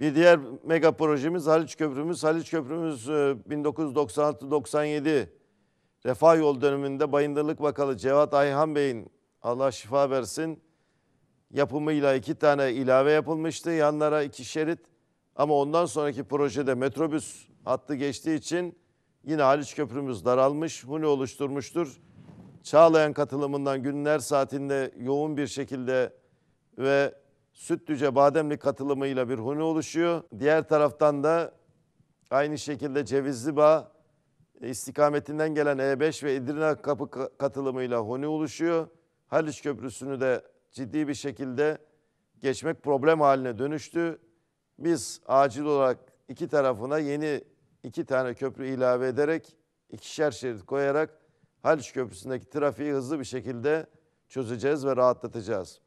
Bir diğer mega projemiz Haliç Köprümüz. Haliç Köprümüz e, 1996-97 Refah Yol döneminde Bayındırlık Vakalı Cevat Ayhan Bey'in Allah şifa versin yapımıyla iki tane ilave yapılmıştı. Yanlara iki şerit ama ondan sonraki projede metrobüs hattı geçtiği için yine Haliç Köprümüz daralmış, huni oluşturmuştur. Çağlayan katılımından günün her saatinde yoğun bir şekilde ve Sütlüce Bademli katılımıyla bir huni oluşuyor. Diğer taraftan da aynı şekilde Cevizli Bağ e, istikametinden gelen E5 ve Edirne Kapı ka- katılımıyla huni oluşuyor. Haliç Köprüsü'nü de ciddi bir şekilde geçmek problem haline dönüştü. Biz acil olarak iki tarafına yeni iki tane köprü ilave ederek ikişer şerit koyarak Haliç Köprüsü'ndeki trafiği hızlı bir şekilde çözeceğiz ve rahatlatacağız.